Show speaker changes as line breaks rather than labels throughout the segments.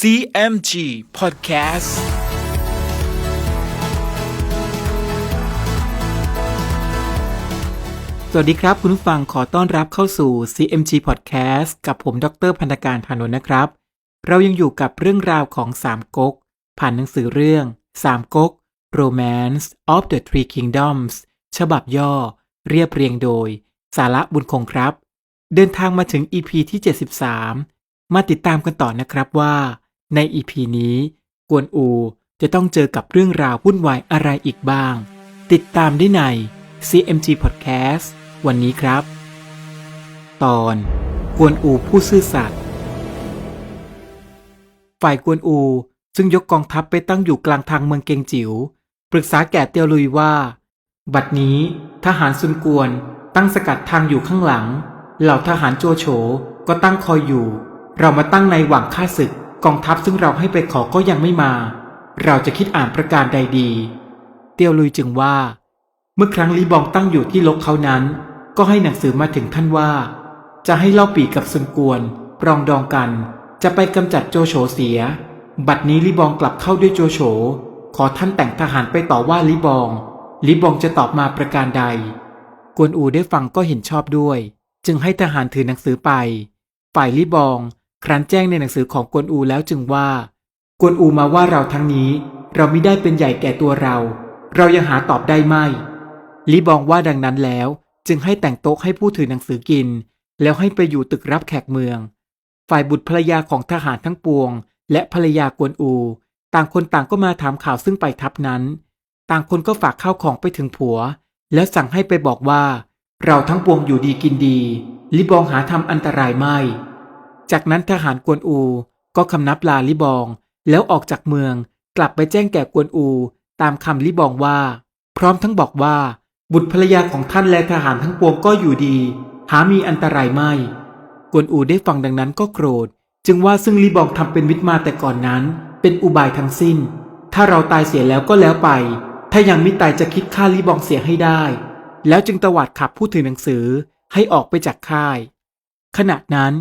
CMG Podcast
สวัสดีครับ คุณผู้ฟังขอต้อนรับเข้าสู่ CMG Podcast กับผมดรพันธการพานนท์นะครับ เรายังอยู่กับเรื่องราวของสามก๊ก ผ่านหนังสือเรื่องสามก๊ก Romance of the Three Kingdoms ฉบับย่อ เรียบเรียงโดย สาระบุญคงครับ เดินทางมาถึง EP ที่ 73 มาติดตามกันต่อนะครับว่า ใน EP นี้ กวนอูจะต้องเจอกับเรื่องราววุ่นวายอะไรอีกบ้าง ติดตามได้ใน CMG Podcast วันนี้ครับ ตอน กวนอูผู้ซื่อสัตย์ฝ่ายกวนอูซึ่งยกกองทัพไปตั้งอยู่กลางทางเมืองเกงจิว๋วปรึกษาแก่เตียวลุยว่า บัดนี้ทหารซุนกวนตั้งสกัดทางอยู่ข้างหลัง เหล่าทหารโจโฉก็ตั้งคอยอยู่ เรามาตั้งในหวังฆ่าศึก กองทัพซึ่งเราให้ไปขอก็ยังไม่มา เราจะคิดอ่านประการใดดี เตียวลุยจึงว่า เมื่อครั้งลีบองตั้งอยู่ที่ลกเขานั้น ก็ให้หนังสือมาถึงท่านว่า จะให้เล่าปีกับซุนกวนปรองดองกัน จะไปกำจัดโจโฉเสีย บัดนี้ลีบองกลับเข้าด้วยโจโฉขอท่านแต่งทหารไปต่อว่าลีบองลีบองจะตอบมาประการใด กวนอูได้ฟังก็เห็นชอบด้วย จึงให้ทหารถือหนังสือไป ฝ่ายลีบอง ครั้นแจ้งในหนังสือของกวนอูแล้วจึงว่า กวนอูมาว่าเราทั้งนี้ เราไม่ได้เป็นใหญ่แก่ตัวเรา เรายังหาตอบได้ไม่ลีบองว่าดังนั้นแล้ว จึงให้แต่งโต๊ะให้ผู้ถือหนังสือกิน แล้วให้ไปอยู่ตึกรับแขกเมือง ฝ่ายบุตรภรรยาของทหารทั้งปวง และภรรยากวนอู ต่างคนต่างก็มาถามข่าวซึ่งไปทับนั้น ต่างคนก็ฝากข้าวของไปถึงผัว แล้วสั่งให้ไปบอกว่า เราทั้งปวงอยู่ดีกินดีลิบองหาทำอันตรายไม่ จากนั้นทหารกวนอูก็คำนับลาลิบอง แล้วออกจากเมืองกลับไปแจ้งแก่กวนอู ตามคำลิบองว่า พร้อมทั้งบอกว่า บุตรภรรยาของท่านและทหารทั้งปวงก็อยู่ดี หามีอันตรายไม่ กวนอูได้ฟังดังนั้นก็โกรธ จึงว่าซึ่งลิบองทำเป็นมิตรมาแต่ก่อนนั้น เป็นอุบายทั้งสิ้น ถ้าเราตายเสียแล้วก็แล้วไป ถ้ายังม่ตายจะคิดฆ่าลิบองเสียให้ได้ แล้วจึงตวาดขับผู้ถือหนังสือให้ออกไปจากค่าย ขณะนั้น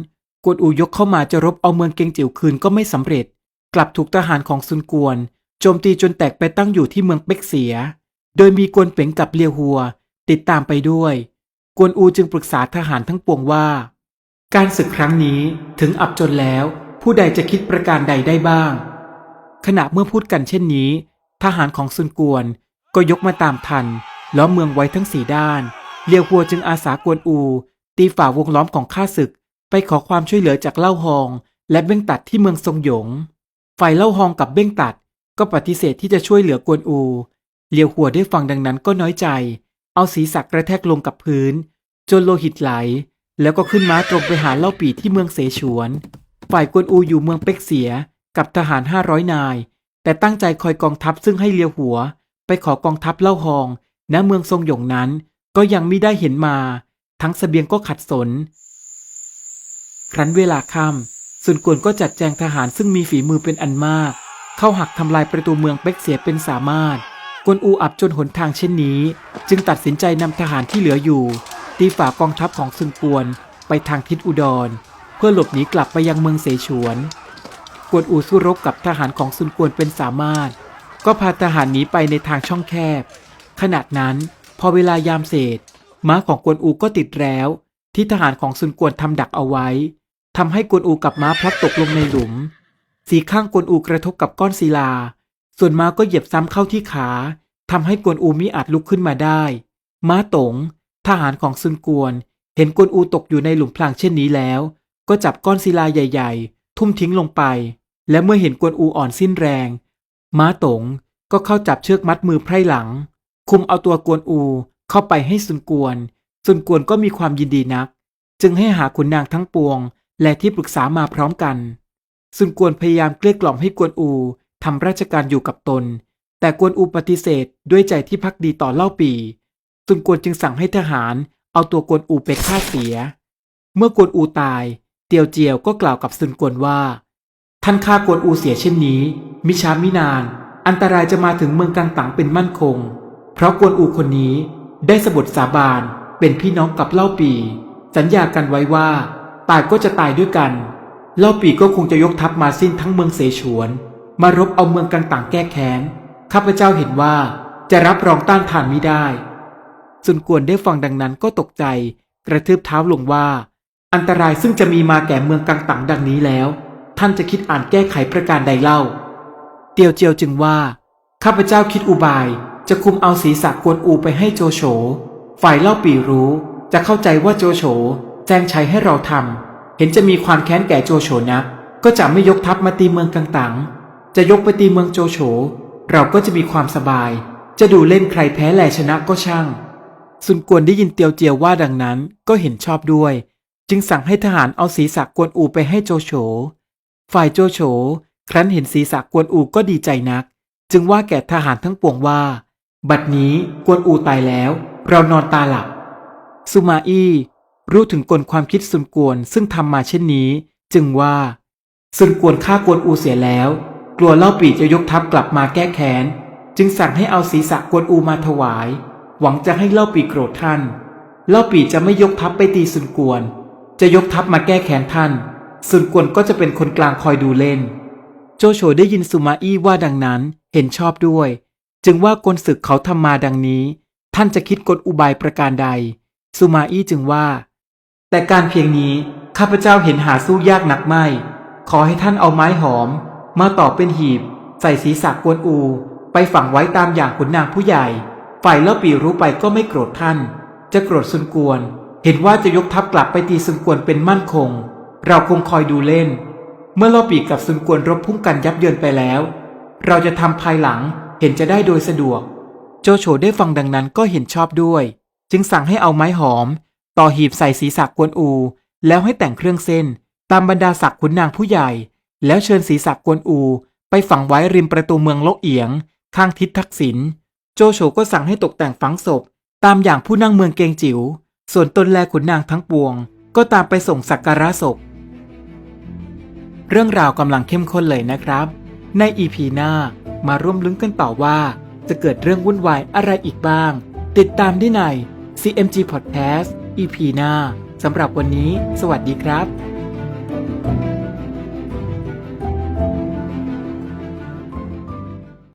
กวนอูยกเข้ามาจะรบเอาเมืองเกงจิ๋วคืนก็ไม่สำเร็จ กลับถูกทหารของซุนกวน โจมตีจนแตกไปตั้งอยู่ที่เมืองเป็กเสีย โดยมีกวนเป๋งกับเลียวหัว ติดตามไปด้วย กวนอูจึงปรึกษาทหารทั้งปวงว่า การศึกครั้งนี้ถึงอับจนแล้ว ผู้ใดจะคิดประการใดได้บ้าง ขณะเมื่อพูดกันเช่นนี้ ทหารของซุนกวนก็ยกมาตามทันล้อมเมืองไว้ทั้งสี่ด้านเลียวหัวจึงอาสากวนอู ตีฝ่าวงล้อมของข้าศึก ไปขอความช่วยเหลือจากเล่าฮอง และเบ้งตัดที่เมืองทรงหยง ฝ่ายเล่าฮองกับเบ้งตัดก็ปฏิเสธที่จะช่วยเหลือกวนอู เลียวหัวได้ฟังดังนั้นก็น้อยใจ เอาศีรษะกระแทกลงกับพื้น จนโลหิตไหล แล้วก็ขึ้นม้าตรงไปหาเล่าปีที่เมืองเสฉวน ฝ่ายกวนอูอยู่เมืองเป็กเสียกับทหารห้าร้อยนาย แต่ตั้งใจคอยกองทัพซึ่งให้เลียวหัว ไปขอกองทัพเล่าฮอง ณเมืองทรงหยงนั้นก็ยังไม่ได้เห็นมา ทั้งสเสบียงก็ขัดสน ครั้นเวลาค่ำส่วนกวนก็จัดแจงทหารซึ่งมีฝีมือเป็นอันมาก เข้าหักทำลายประตูเมืองเป็กเสียเป็นสามารถ กวนอูอับจนหนทางเช่นนี้ จึงตัดสินใจนำทหารที่เหลืออยู่ ตีฝ่ากองทัพของซึงกวนไปทางทิศอุดร เพื่อหลบหนีกลับไปยังเมืองเสฉวน กวนอูสู้รบกับทหารของซุนกวนเป็นสามารถ ก็พาทหารหนีไปในทางช่องแคบ ขณะนั้น พอเวลายามเศษม้าของกวนอูก็ติดแล้ว ที่ทหารของซุนกวนทำดักเอาไว้ ทำให้กวนอูกับม้าพลัดตกลงในหลุม สีข้างกวนอูกระทบกับก้อนศิลา ส่วนม้าก็เหยียบซ้ำเข้าที่ขาทำให้กวนอูมิอาจลุกขึ้นมาได้ ม้าตง ทหารของซุนกวน เห็นกวนอูตกอยู่ในหลุมพรางเช่นนี้แล้ว ก็จับก้อนศิลาใหญ่ ๆ ทุ่มทิ้งลงไป และเมื่อเห็นกวนอูอ่อนสิ้นแรง ม้าตงก็เข้าจับเชือกมัดมือไพร่หลัง คุมเอาตัวกวนอูเข้าไปให้ซุนกวนซุนกวนก็มีความยินดีนัก จึงให้หาขุนนางทั้งปวง และที่ปรึกษามาพร้อมกัน ซุนกวนพยายามเกลี้ยกล่อมให้กวนอูทำราชการอยู่กับตน แต่กวนอูปฏิเสธด้วยใจที่พักดีต่อเล่าปีซุนกวนจึงสั่งให้ทหารเอาตัวกวนอูไปฆ่าเสีย เมื่อกวนอูตาย เตียวเจียวก็กล่าวกับซุนกวนว่า ท่านฆ่ากวนอูเสียเช่นนี้ มิช้ามินาน อันตรายจะมาถึงเมืองกังตังเป็นมั่นคง เพราะกวนอูคนนี้ได้สบทสาบานเป็นพี่น้องกับเล่าปี สัญญากันไว้ว่า ตายก็จะตายด้วยกันเล่าปีก็คงจะยกทัพมาสิ้นทั้งเมืองเสฉวน มารบเอาเมืองกังต่างแก้แค้นข้าพเจ้าเห็นว่าจะรับรองต้านทานไม่ได้สุนกวนได้ฟังดังนั้นก็ตกใจ กระทืบเท้าลงว่า อันตรายซึ่งจะมีมาแก่เมืองกังตังดังนี้แล้ว ท่านจะคิดอ่านแก้ไขประการใดเล่า เตียวเจียวจึงว่า ข้าพเจ้าคิดอุบาย จะคุมเอาศีรษะกวนอูไปให้โจโฉฝ่ายเล่าปีรู้ จะเข้าใจว่าโจโฉ แจ้งชัยให้เราทำเห็นจะมีความแค้นแก่โจโฉนักก็จะไม่ยกทัพมาตีเมืองกังตังจะยกไปตีเมืองโจโฉ เราก็จะมีความสบาย จะดูเล่นใครแพ้แลชนะก็ช่าง สุนกวนได้ยินเตียวเจียวว่าดังนั้นก็เห็นชอบด้วย จึงสั่งให้ทหารเอาศีรษะกวนอูไปให้โจโฉ ฝ่ายโจโฉ ครั้นเห็นศีรษะกวนอูก็ดีใจนัก จึงว่าแก่ทหารทั้งปวงว่า บัดนี้กวนอูตายแล้ว เรานอนตาหลับ สุมาอี้ รู้ถึงกลความคิดสุนกวนซึ่งทำมาเช่นนี้ จึงว่าสุนกวนฆ่ากวนอูเสียแล้ว กลัวเล่าปีจะยกทัพกลับมาแก้แค้น จึงสั่งให้เอาศีรษะกวนอูมาถวาย หวังจะให้เล่าปีโกรธท่าน เล่าปีจะไม่ยกทัพไปตีสุนกวน จะยกทัพมาแก้แค้นท่านสุนกวนก็จะเป็นคนกลางคอยดูเล่น โจโฉได้ยินสุมาอี้ว่าดังนั้นเห็นชอบด้วย จึงว่ากลศึกเขาทำมาดังนี้ ท่านจะคิดกลอุบายประการใด สุมาอี้จึงว่า แต่การเพียงนี้ข้าพเจ้าเห็นหาสู้ยากหนักไม่ ขอให้ท่านเอาไม้หอม มาต่อเป็นหีบ ใส่ศีรษะกวนอู ไปฝังไว้ตามอย่างขุนนางผู้ใหญ่ ฝ่ายเล่าปีรู้ไปก็ไม่โกรธท่าน จะโกรธซุนกวน เห็นว่าจะยกทัพกลับไปตีซุนกวนเป็นมั่นคง เราคงคอยดูเล่น เมื่อเล่าปีกับซุนกวนรบพุ่งกันยับเยินไปแล้ว เราจะทำภายหลังเห็นจะได้โดยสะดวก โจโฉได้ฟังดังนั้นก็เห็นชอบด้วย จึงสั่งให้เอาไม้หอม ต่อหีบใส่ศีรษะกวนอู แล้วให้แต่งเครื่องเส้น ตามบรรดาศักดิ์ขุนนางผู้ใหญ่ แล้วเชิญศีรษะกวนอู ไปฝังไว้ริมประตูเมืองโลกเอียง ข้างทิศทักษิณโจโฉก็สั่งให้ตกแต่งฝังศพ ตามอย่างผู้นั่งเมืองเกงจิ๋วส่วนตนแลขุนนางทั้งปวง ก็ตามไปส่งสักการะศพ เรื่องราวกำลังเข้มข้นเลยนะครับ ในอีพีหน้ามาร่วมลุ้นกันต่อว่า จะเกิดเรื่องวุ่นวายอะไรอีกบ้าง ติดตามได้ใน CMG Podcast EP หน้าสำหรับวันนี้ สวัสดีครับ